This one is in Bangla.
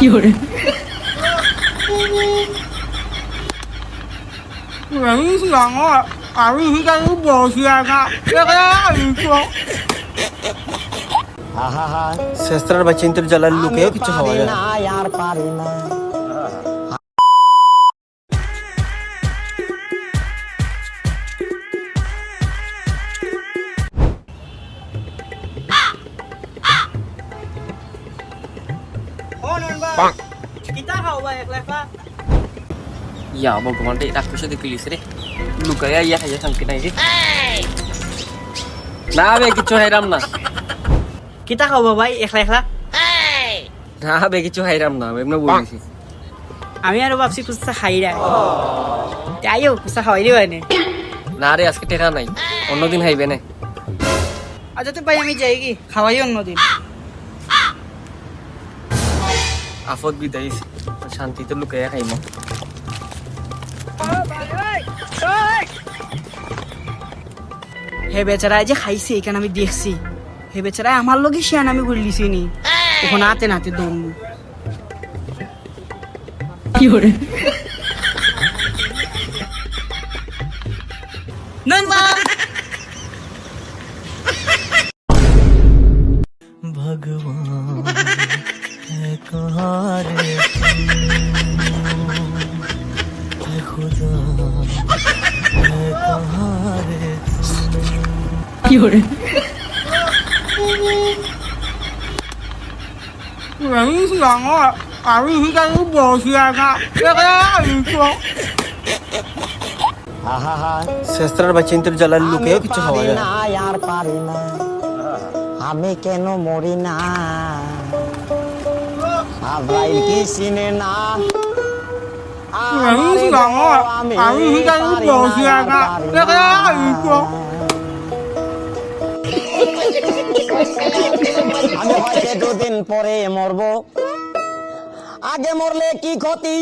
有人。人想啊，啊，你是在有保险啊？这个你说。हाँ हाँ हाँ सस्त्र बच्चे इंतर लुके कुछ हो यार না কিতা খাও ভাই একলা একলা ইয়া ভগবান রে রাক্ষস সাথে কিলিস রে লুকাইয়া ইয়া খাইয়া থামকি নাই রে না বে কিছু হাইরাম না কিতা খাও ভাই একলা একলা না বে কিছু হাইরাম না এমনি বলেছি আমি আরও ভাবছি কুস্তা খাই রা তাইও কুস্তা খাওয়াই দিও এনে না রে আজকে টেকা নাই অন্যদিন হাইবে না আচ্ছা তো ভাই আমি যাই কি খাওয়াই অন্যদিন আফত বিদায় শান্তিতে লুকাইয়া খাইম হে বেচারা যে খাইছে এখানে আমি দেখছি হে বেচারা আমার লগে শিয়ান আমি গুলিছি নি ওখানে হাতে নাতে দম কি করে নন্দা人想啊，俺们应该是保险啊，这个你说。 শেস্ত্রার বা চিন্তার জ্বালার লুকেও কিছু হওয়া যায় না। না আর পারি না আমি কেন মরি না আব্রাইল কি চিনে না 人想啊，俺们应 আমি হয়তো দুদিন পরে মরবো। আগে মরলে কি ক্ষতি?